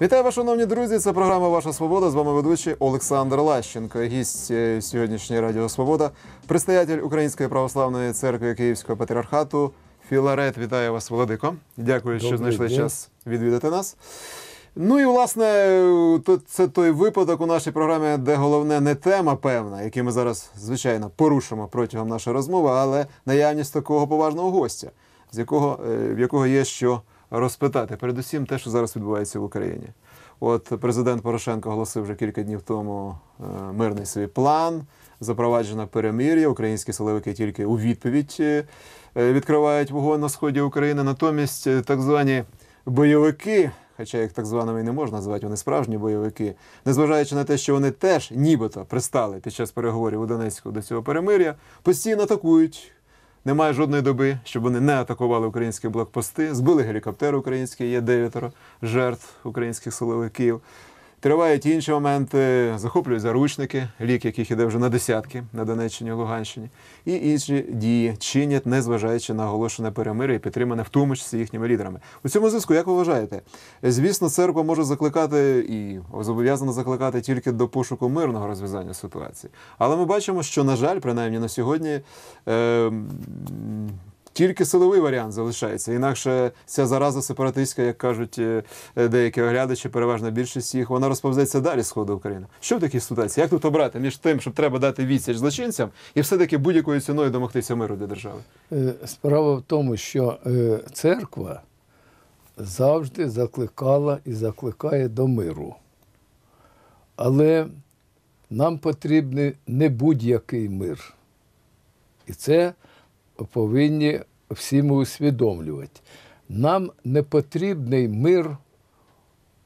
Вітаю вас, шановні друзі. Це програма Ваша Свобода. З вами ведучий Олександр Лащенко. Гість е, сьогоднішньої Радіо Свобода, предстоятель Української православної церкви Київського патріархату Філарет. Вітаю вас, Володико. Дякую, що знайшли день. час відвідати нас. Ну і власне, це той випадок у нашій програмі, де головне не тема певна, яку ми зараз звичайно порушимо протягом нашої розмови, але наявність такого поважного гостя, з якого е, в якого є що розпитати. Передусім, те, що зараз відбувається в Україні. От президент Порошенко оголосив вже кілька днів тому е, мирний свій план. Запроваджено перемир'я. Українські силовики тільки у відповідь е, е, відкривають вогонь на сході України. Натомість так звані бойовики, хоча їх так званими не можна назвати, вони справжні бойовики, незважаючи на те, що вони теж нібито пристали під час переговорів у Донецьку до цього перемир'я, постійно атакують. Немає жодної доби, щоб вони не атакували українські блокпости. Збили гелікоптер український, є дев'ятеро жертв українських силовиків. Тривають інші моменти, захоплюють заручники, лік яких іде вже на десятки на Донеччині, Луганщині, і інші дії чинять, незважаючи на оголошене перемир'я і підтримане в тому числі їхніми лідерами. У цьому зв'язку, як ви вважаєте, звісно, церква може закликати і зобов'язана закликати тільки до пошуку мирного розв'язання ситуації. Але ми бачимо, що, на жаль, принаймні на сьогодні. Е, тільки силовий варіант залишається. Інакше ця зараза сепаратистська, як кажуть е, е, деякі оглядачі, переважна більшість їх, вона розповзеться далі сходу України. Що в такій ситуації? Як тут обрати між тим, щоб треба дати відсіч злочинцям, і все-таки будь-якою ціною домогтися миру для держави? Е, Справа в тому, що церква завжди закликала і закликає до миру. Але нам потрібний не будь-який мир. І це повинні всі ми усвідомлювати. Нам не потрібний мир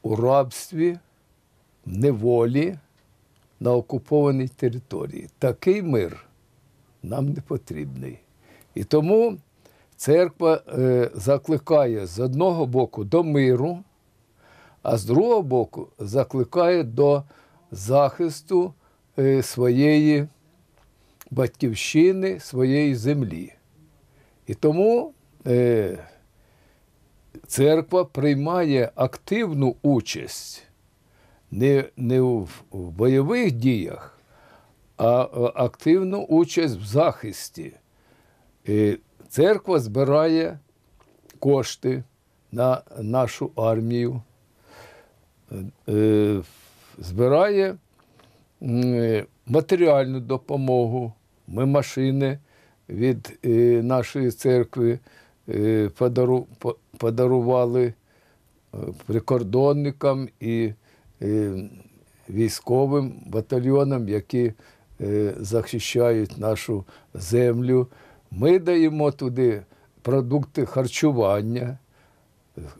у рабстві, неволі на окупованій території. Такий мир нам не потрібний. І тому церква е, закликає з одного боку до миру, а з другого боку закликає до захисту е, своєї батьківщини, своєї землі. І тому е, церква приймає активну участь не, не в, бойових діях, а е, активну участь в захисті. І церква збирає кошти на нашу армію, е, збирає м, матеріальну допомогу. Ми машини від е, нашої церкви е, подару- по- подарували е, прикордонникам і військовим батальйонам, які захищають нашу землю. Ми даємо туди продукти харчування,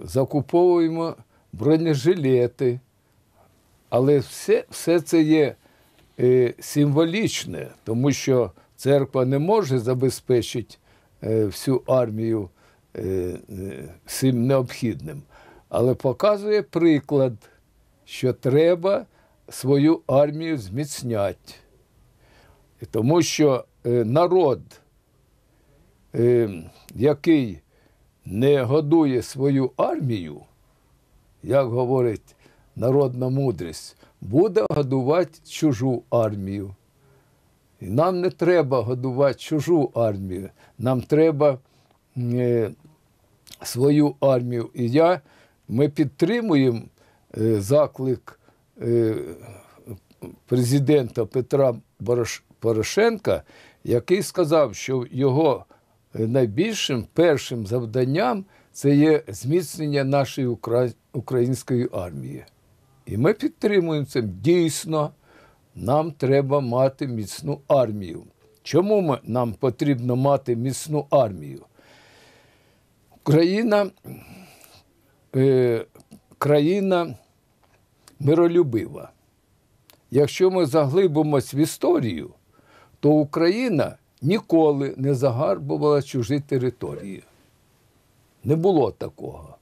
закуповуємо бронежилети. Але все, все це є символічне, тому що церква не може забезпечити е, всю армію е, е, всім необхідним, але показує приклад, що треба свою армію зміцняти. Тому що народ, який не годує свою армію, як говорить народна мудрість, буде годувати чужу армію. Нам не треба годувати чужу армію. Нам треба е, свою армію. І я, ми підтримуємо е, заклик е, президента Петра Борош- Порошенка, який сказав, що його е, найбільшим першим завданням це є зміцнення нашої укра- української армії. І ми підтримуємо це. Дійсно, нам треба мати міцну армію. Чому ми, нам потрібно мати міцну армію? Україна, е, країна миролюбива. Якщо ми заглибимось в історію, то Україна ніколи не загарбувала чужі території. Не було такого.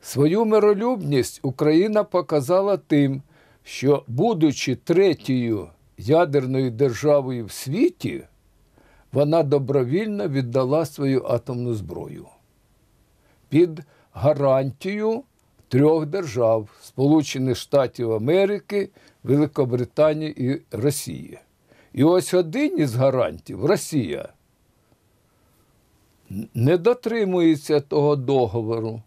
Свою миролюбність Україна показала тим, що, будучи третьою ядерною державою в світі, вона добровільно віддала свою атомну зброю під гарантію трьох держав Сполучених Штатів Америки, Великобританії і Росії. І ось один із гарантів Росія не дотримується того договору,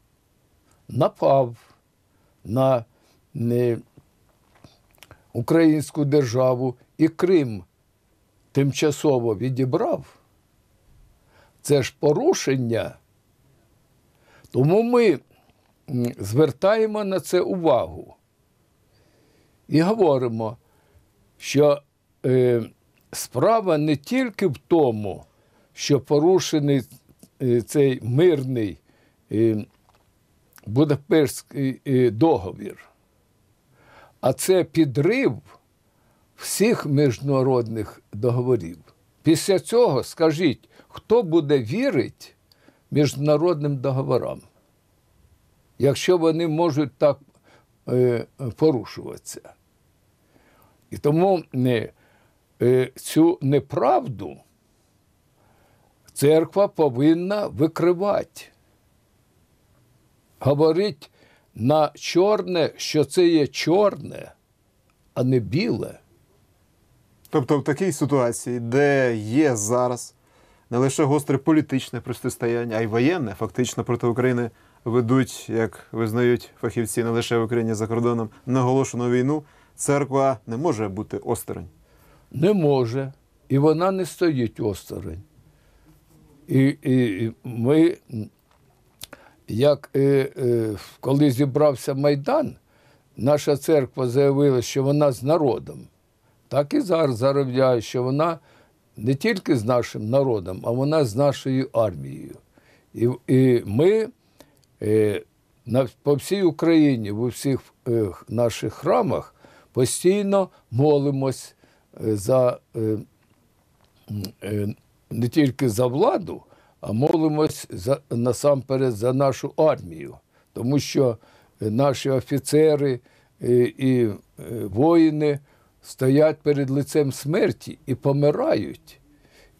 напав на не, українську державу і Крим тимчасово відібрав. Це ж порушення. Тому ми звертаємо на це увагу і говоримо, що е, справа не тільки в тому, що порушений е, цей мирний е, Будапештський е, договір, а це підрив всіх міжнародних договорів. Після цього скажіть, хто буде вірити міжнародним договорам, якщо вони можуть так е, порушуватися? І тому не, е, цю неправду церква повинна викривати. Говорить на чорне, що це є чорне, а не біле. Тобто в такій ситуації, де є зараз не лише гостре політичне протистояння, а й воєнне, фактично проти України ведуть, як визнають фахівці не лише в Україні а за кордоном, наголошену війну, церква не може бути осторонь. Не може, і вона не стоїть осторонь. І, і і ми, як е, е, коли зібрався Майдан, наша церква заявила, що вона з народом, так і зараз заявляє, що вона не тільки з нашим народом, а вона з нашою армією. І, і ми е, на, по всій Україні, в усіх е, наших храмах постійно молимось е, за е, е, не тільки за владу, молимось за, насамперед за нашу армію, тому що е, наші офіцери е, і е, воїни стоять перед лицем смерті і помирають.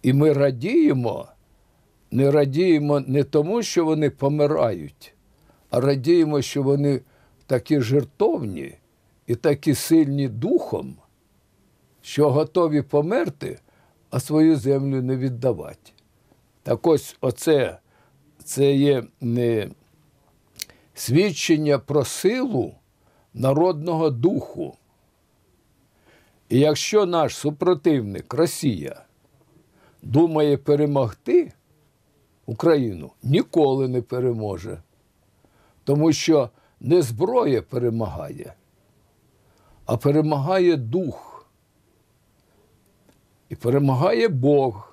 І ми радіємо, не радіємо не тому, що вони помирають, а радіємо, що вони такі жертовні і такі сильні духом, що готові померти, а свою землю не віддавати. Так ось оце це є не свідчення про силу народного духу. І якщо наш супротивник Росія думає перемогти Україну, ніколи не переможе. Тому що не зброя перемагає, а перемагає дух. І перемагає Бог.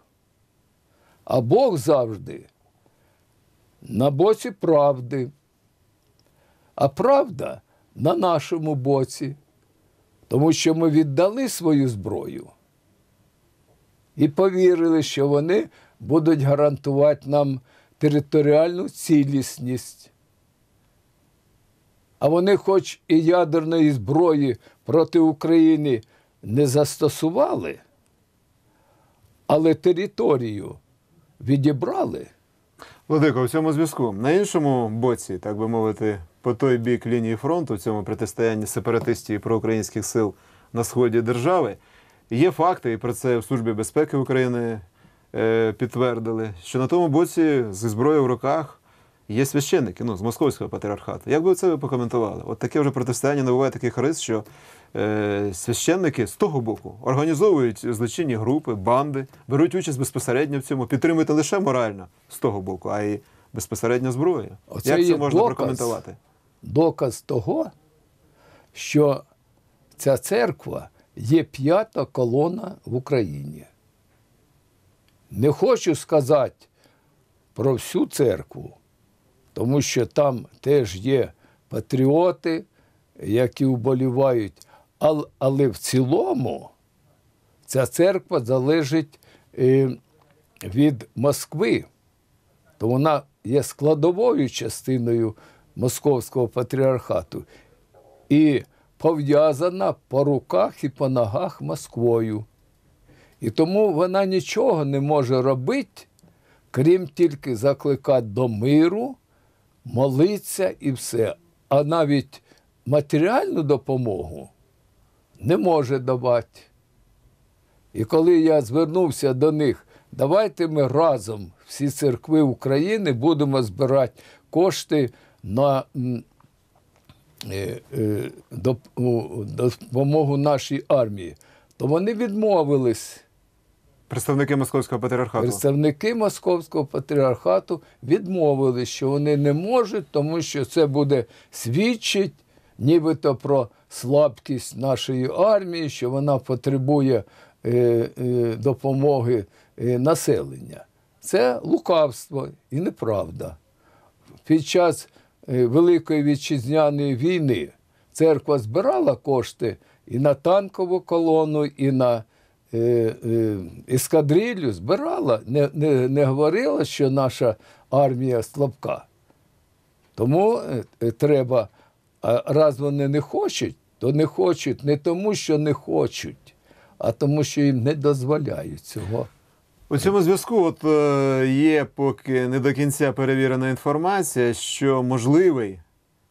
А Бог завжди на боці правди. А правда на нашому боці, тому що ми віддали свою зброю і повірили, що вони будуть гарантувати нам територіальну цілісність. А вони, хоч і ядерної зброї проти України не застосували, але територію відібрали. Владико, в цьому зв'язку на іншому боці, так би мовити, по той бік лінії фронту, в цьому протистоянні сепаратистів і проукраїнських сил на сході держави, є факти, і про це в Службі безпеки України е, підтвердили, що на тому боці зі зброєю в руках є священники ну, з московського патріархату. Як би це ви покоментували? От таке вже протистояння набуває таких рис, що е, священники з того боку організовують злочинні групи, банди, беруть участь безпосередньо в цьому, підтримують не лише морально з того боку, а й безпосередньо зброєю. Оце Як це можна доказ. прокоментувати? Доказ того, що ця церква є п'ята колона в Україні. Не хочу сказати про всю церкву, тому що там теж є патріоти, які вболівають. Але, в цілому ця церква залежить е, від Москви, то вона є складовою частиною Московського патріархату і пов'язана по руках і по ногах Москвою. І тому вона нічого не може робити, крім тільки закликати до миру, молитися і все. а навіть матеріальну допомогу не може давати. І коли я звернувся до них, давайте ми разом, всі церкви України, будемо збирати кошти на е, е, допомогу нашій армії, то вони відмовились. Представники Московського патріархату. Представники Московського патріархату відмовили, що вони не можуть, тому що це буде свідчить нібито про слабкість нашої армії, що вона потребує е, е, допомоги е, населення. Це лукавство і неправда. Під час е, Великої вітчизняної війни церква збирала кошти і на танкову колону, і на ескадрилью збирала, не, не, не говорила, що наша армія слабка. Тому е, е, треба, а раз вони не хочуть, то не хочуть не тому, що не хочуть, а тому, що їм не дозволяють цього. У цьому зв'язку от е, є поки не до кінця перевірена інформація, що можливий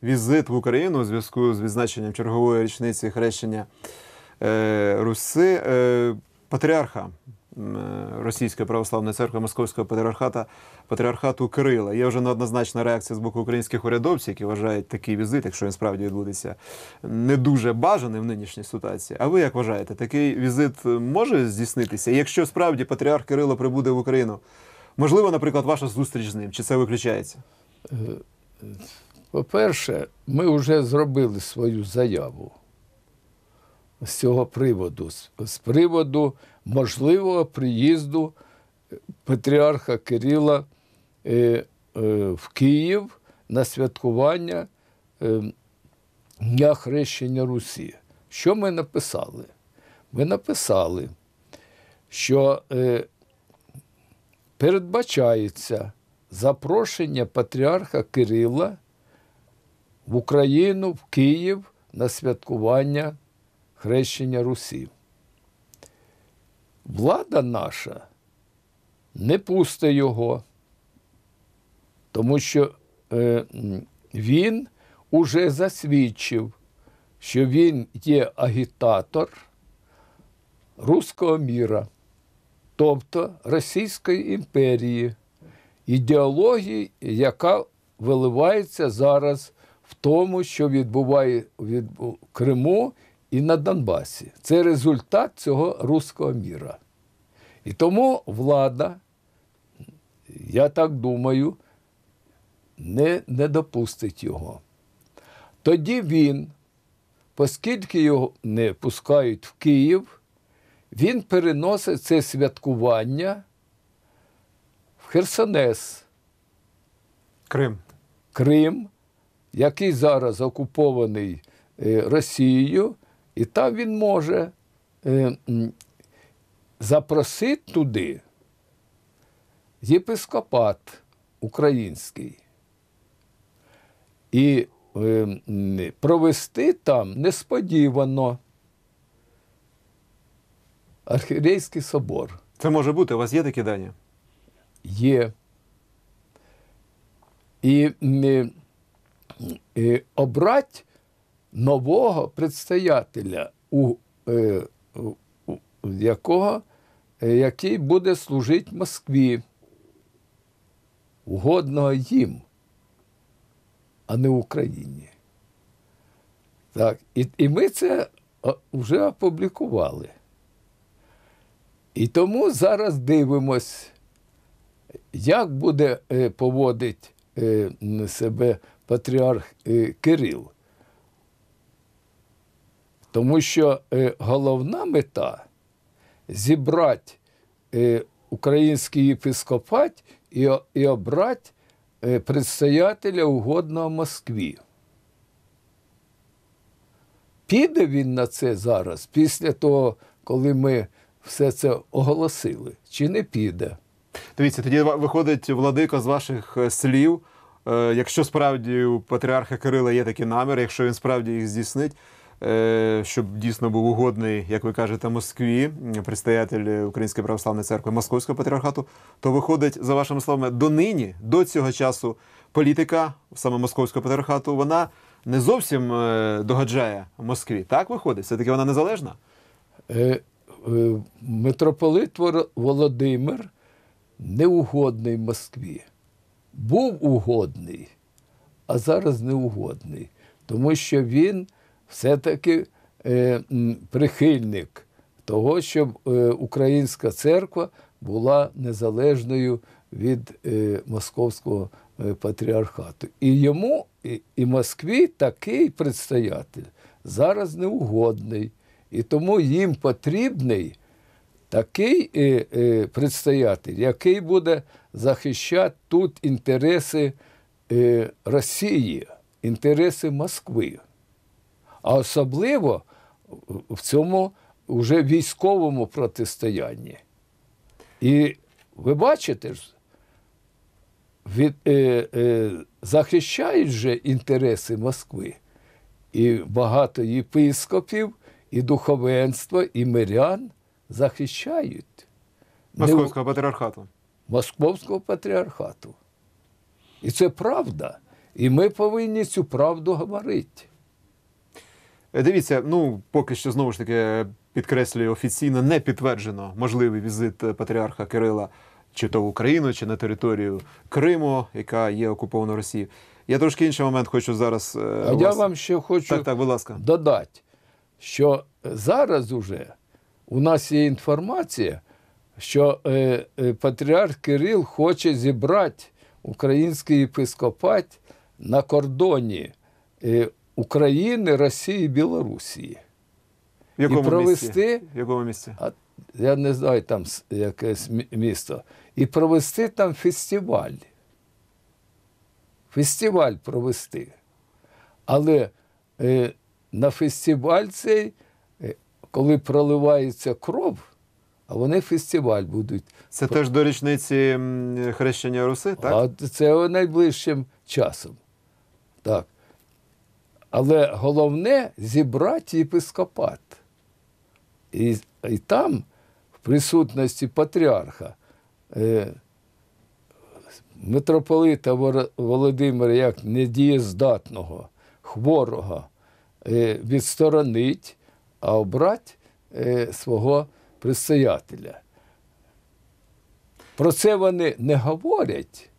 візит в Україну у зв'язку з відзначенням чергової річниці хрещення е, Руси е, патріарха е, Російської православної церкви Московського патріархата патріархату Кирила. Є вже неоднозначна реакція з боку українських урядовців, які вважають такий візит, якщо він справді відбудеться, не дуже бажаний в нинішній ситуації. А ви як вважаєте, такий візит може здійснитися? Якщо справді патріарх Кирило прибуде в Україну, можливо, наприклад, ваша зустріч з ним, чи це виключається? По-перше, ми вже зробили свою заяву з цього приводу, з, приводу можливого приїзду патріарха Кирила е, е, в Київ на святкування е, Дня Хрещення Русі. Що ми написали? Ми написали, що е, передбачається запрошення патріарха Кирила в Україну, в Київ на святкування хрещення Русі. Влада наша не пусте його, тому що е, він уже засвідчив, що він є агітатор руського міра, тобто Російської імперії, ідеології, яка виливається зараз в тому, що відбуває в Криму і на Донбасі. Це результат цього руського міра. І тому влада, я так думаю, не, не допустить його. Тоді він, оскільки його не пускають в Київ, він переносить це святкування в Херсонес. Крим. Крим, який зараз окупований е, Росією, і там він може е, запросити туди єпископат український і е, провести там несподівано Архірейський собор. Це може бути. У вас є такі дані? є. І е, е, обрати нового предстоятеля, у, е, у, якого, е, який буде служити Москві, угодного їм, а не Україні. Так, і, і ми це вже опублікували. І тому зараз дивимось, як буде е, поводити е, себе патріарх Кирил. Тому що е, головна мета зібрати е, український єпископат і, і обрати е, предстоятеля угодного Москві. Піде він на це зараз, після того, коли ми все це оголосили, чи не піде? Дивіться, тоді виходить владико з ваших слів. Якщо справді у патріарха Кирила є такі наміри, якщо він справді їх здійснить, щоб дійсно був угодний, як ви кажете, Москві, предстоятель Української православної церкви Московського патріархату, то виходить, за вашими словами, донині, до цього часу, політика саме Московського патріархату, вона не зовсім е, догаджає Москві. Так виходить? Все-таки вона незалежна? Е, е, Митрополит Володимир неугодний Москві. Був угодний, а зараз неугодний, тому що він все-таки е, прихильник того, щоб е, українська церква була незалежною від е, московського патріархату. І йому, і, Москві такий предстоятель зараз неугодний. І тому їм потрібний такий предстоятель, який буде захищати тут інтереси Росії, інтереси Москви. А особливо в цьому вже військовому протистоянні. І ви бачите від, е, е, захищають же інтереси Москви. І багато єпископів, і духовенства, і мирян захищають Московського патріархату. московського патріархату. І це правда. І ми повинні цю правду говорити. Е, Дивіться, ну поки що знову ж таки підкреслюю офіційно не підтверджено можливий візит е, патріарха Кирила чи то в Україну, чи на територію Криму, яка є окупована Росією. Я трошки інший момент хочу зараз. е, А у я вам ще хочу так, так, будь ласка. додати, що зараз уже у нас є інформація, що е, е, патріарх Кирил хоче зібрати український єпископат на кордоні е, України, Росії і Білорусі. В якому провести- місці? В якому місці? А я не знаю там якесь місто. І провести там фестиваль. Фестиваль провести. Але е, на фестиваль цей, е, коли проливається кров, а вони фестиваль будуть. Це теж до річниці хрещення Руси, так? А це найближчим часом. Так. Але головне зібрати єпископат. І, і там, в присутності патріарха, е, митрополита Володимира як недієздатного, хворого, е, відсторонить, а обрати е, свого предстоятеля. Про це вони не говорять,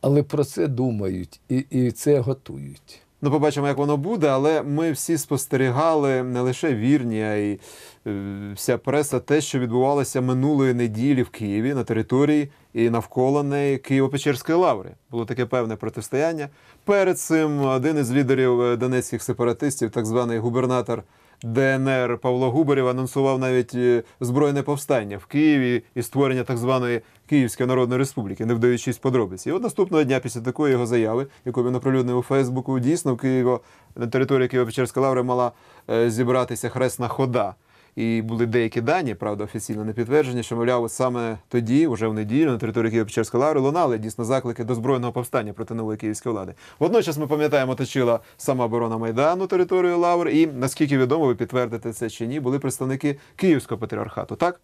але про це думають і, і це готують. Ну, побачимо, як воно буде, але ми всі спостерігали не лише вірні, а й е, вся преса, те, що відбувалося минулої неділі в Києві на території і навколо неї Києво-Печерської лаври. Було таке певне протистояння. Перед цим один із лідерів е, донецьких сепаратистів, так званий губернатор ДНР Павло Губарєв, анонсував навіть е, збройне повстання в Києві і створення так званої Київської Народної Республіки, не вдаючись подробиці. І от наступного дня після такої його заяви, яку він оприлюднив у Фейсбуку, дійсно в Києво на території Києво-Печерської лаври мала е, зібратися хресна хода. І були деякі дані, правда, офіційно не підтверджені, що, мовляв, саме тоді, вже в неділю, на території Києво-Печерської лаври, лунали дійсно заклики до збройного повстання проти нової київської влади. Водночас ми пам'ятаємо, точила сама оборона Майдану територію лавр, і наскільки відомо, ви підтвердите це чи ні, були представники Київського патріархату, так?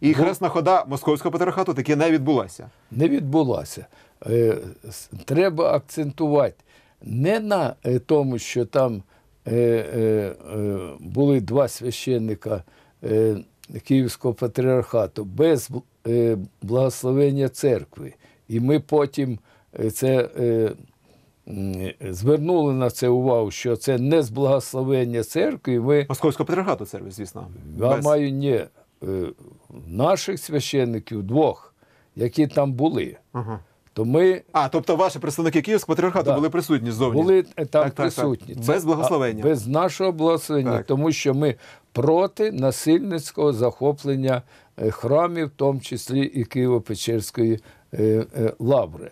І хресна хода Московського патріархату таки не відбулася. не відбулася. Е, Треба акцентувати не на е, тому, що там були два священника е, Київського патріархату без е, благословення церкви. І ми потім е, це. е, Звернули на це увагу, що це не з благословення церкви. Ми Московського патріархату церкви, звісно. я без- маю не е, наших священників двох, які там були. Ага. То ми А, тобто ваші представники Київського патріархату Да. були присутні ззовні. були там Так, так, так. Без благословення. без нашого благословення, Так. тому що ми проти насильницького захоплення е, храмів, в тому числі і Києво-Печерської е, е, лаври.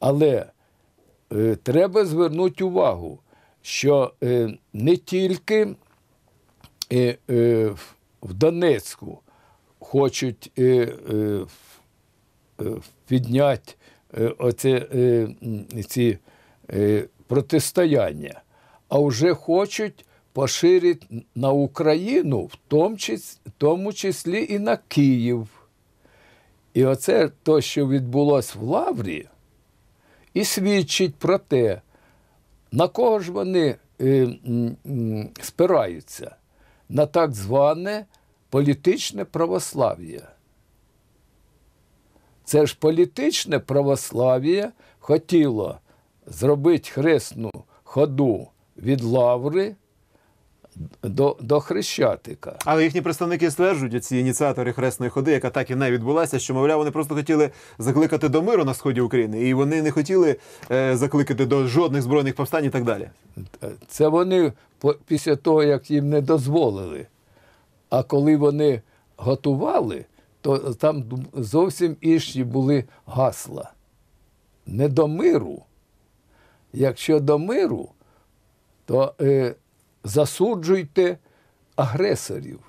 Але треба звернути увагу, що не тільки в- Донецьку хочуть підняти оце, е, ці е, протистояння, а вже хочуть поширити на Україну, в тому числі, тому числі і на Київ. І оце те, що відбулося в Лаврі, і свідчить про те, На кого ж вони е, спираються? На так зване політичне православ'я. Це ж політичне православ'я хотіло зробити хресну ходу від лаври до, до Хрещатика. Але їхні представники стверджують, ці ініціатори хресної ходи, яка так і не відбулася, що мовляв, вони просто хотіли закликати до миру на сході України, і вони не хотіли е, закликати до жодних збройних повстань і так далі. Це вони після того, як їм не дозволили. А коли вони готували, то там зовсім інші були гасла. Не до миру. Якщо до миру, то е, засуджуйте агресорів.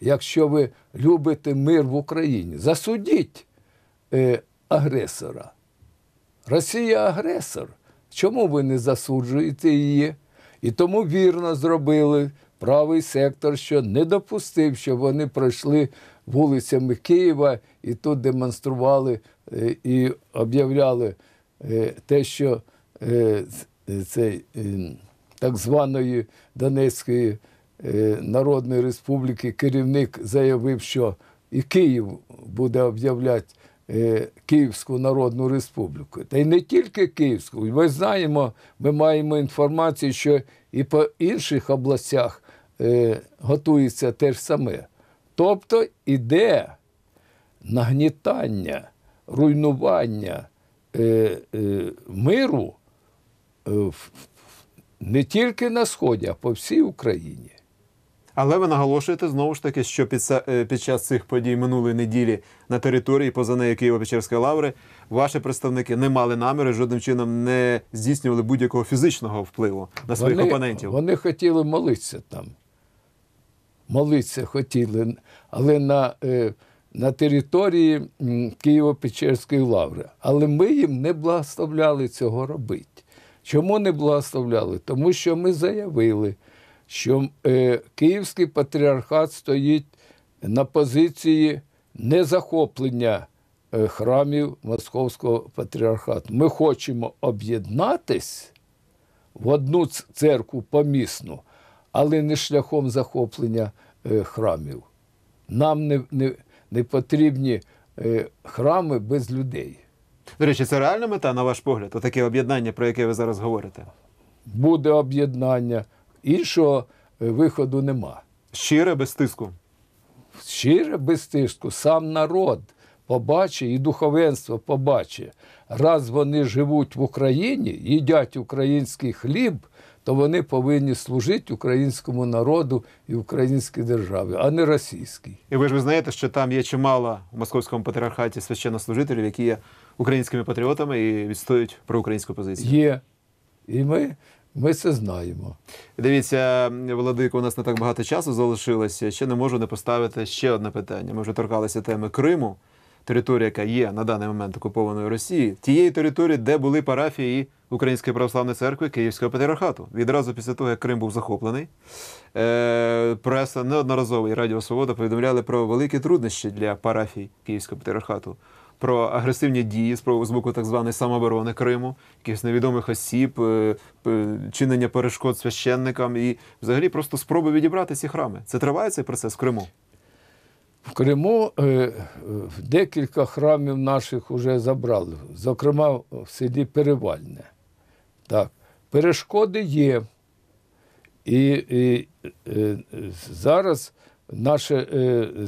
Якщо ви любите мир в Україні, засудіть е, агресора. Росія агресор. Чому ви не засуджуєте її? І тому вірно зробили правий сектор, що не допустив, щоб вони пройшли вулицями Києва і тут демонстрували е, і об'являли е, те, що е, цей так званої Донецької Народної Республіки керівник заявив, що і Київ буде об'являти Київську Народну Республіку. Та й не тільки Київську. Ми знаємо, ми маємо інформацію, що і по інших областях готується те ж саме. Тобто іде нагнітання, руйнування е, е, миру е, не тільки на Сході, а по всій Україні. Але ви наголошуєте знову ж таки, що під, е, під час цих подій минулої неділі на території поза нею Києво-Печерської лаври ваші представники не мали наміру жодним чином не здійснювали будь-якого фізичного впливу на своїх опонентів. Вони хотіли молитися там. Молитися хотіли, але на, е, на території Києво-Печерської лаври. Але ми їм не благословляли цього робити. Чому не благословляли? Тому що ми заявили, що е, Київський патріархат стоїть на позиції незахоплення е, храмів Московського патріархату. Ми хочемо об'єднатись в одну церкву помісну, але не шляхом захоплення е, храмів. Нам не, не, не потрібні е, храми без людей. До речі, це реальна мета, на ваш погляд, отаке об'єднання, про яке ви зараз говорите? Буде об'єднання, іншого е, виходу нема. Щире, без тиску. Щире без тиску, сам народ побачить і духовенство побачить. Раз вони живуть в Україні, їдять український хліб, то вони повинні служити українському народу і українській державі, а не російській. І ви ж визнаєте, що там є чимало у московському патріархаті священнослужителів, які є українськими патріотами і відстоюють проукраїнську позицію. Є. І ми, ми це знаємо. Дивіться, Володико, у нас не так багато часу залишилося. Ще не можу не поставити ще одне питання. Ми вже торкалися теми Криму, територія, яка є на даний момент окупованою Росією, тієї території, де були парафії Української православної церкви Київського патріархату. Відразу після того, як Крим був захоплений, е- преса неодноразово і Радіо Свобода повідомляли про великі труднощі для парафій Київського патріархату. Про агресивні дії з боку так званої самооборони Криму, якихось невідомих осіб, е, чинення перешкод священникам і взагалі просто спроби відібрати ці храми. Це триває цей процес в Криму. В Криму е, е, декілька храмів наших вже забрали, зокрема в селі Перевальне. Так, перешкоди є. І, і е, зараз наш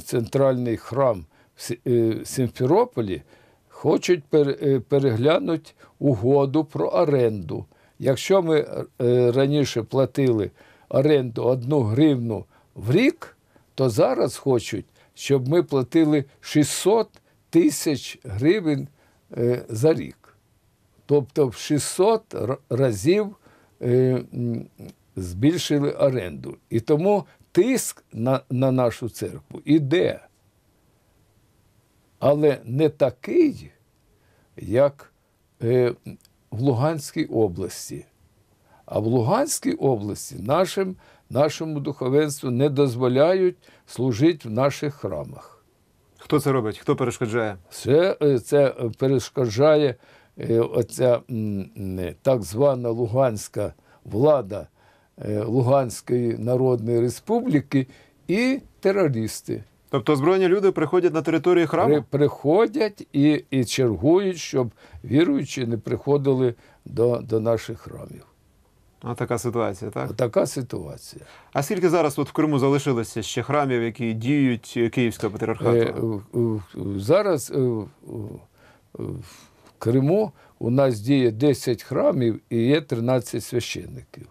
центральний храм в Сі- Сімферополі хочуть переглянути угоду про оренду. Якщо ми раніше платили оренду одну гривну в рік, то зараз хочуть, щоб ми платили 600 тисяч гривень е, за рік. Тобто в 600 разів е, збільшили оренду. І тому тиск на, на нашу церкву іде. Але не такий, як е, в Луганській області. А в Луганській області нашим, нашому духовенству не дозволяють служити в наших храмах. Хто це робить? Хто перешкоджає? Це, е, це перешкоджає е, оця так звана Луганська влада е, Луганської Народної Республіки і терористи. Тобто збройні люди приходять на територію храму? При, приходять і, і чергують, щоб віруючі не приходили до, до наших храмів. Ось така ситуація, так? Така ситуація. А скільки зараз от в Криму залишилося ще храмів, які діють Київського патріархату? Е, Зараз е, в- Криму у нас діє 10 храмів і є 13 священників.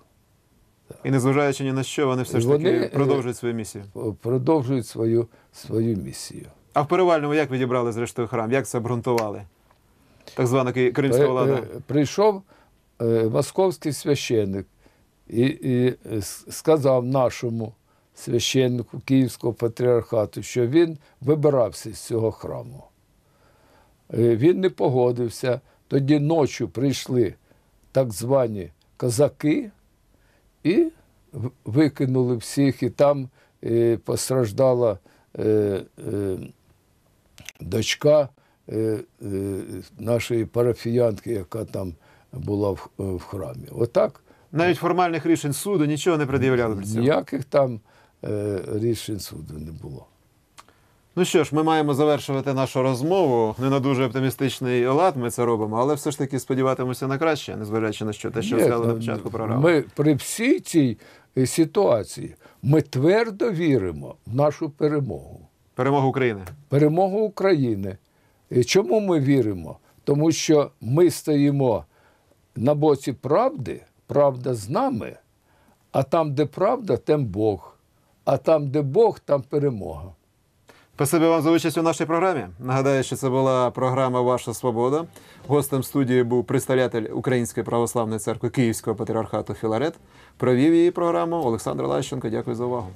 І незважаючи ні на що, вони все ж Вони, таки е, продовжують свою місію. Продовжують свою, свою місію. А в перевальному як відібрали зрештою храм? Як це обґрунтували? Так звана кримська влада. Прийшов московський священник і, і е, сказав нашому священнику Київського патріархату, що він вибирався з цього храму. Е, Він не погодився. Тоді ночі прийшли так звані козаки і викинули всіх, і там е, постраждала е, е, дочка е, е, нашої парафіянки, яка там була в, в храмі. Отак Навіть формальних рішень суду нічого не пред'являли при цьому. ніяких там е, рішень суду не було. Ну що ж, ми маємо завершувати нашу розмову. Не на дуже оптимістичний лад ми це робимо, але все ж таки сподіватимемося на краще, незважаючи на що те, що Ні, сказали на початку програми. Ми при всій цій е, ситуації ми твердо віримо в нашу перемогу. Перемога України. перемогу України. І Чому ми віримо? Тому що ми стоїмо на боці правди, правда з нами, а там, де правда, там Бог. А там, де Бог, там перемога. Спасибі вам за участь у нашій програмі. Нагадаю, що це була програма Ваша Свобода. Гостем студії був представитель Української православної церкви Київського патріархату Філарет. Провів її програму Олександр Лащенко. Дякую за увагу.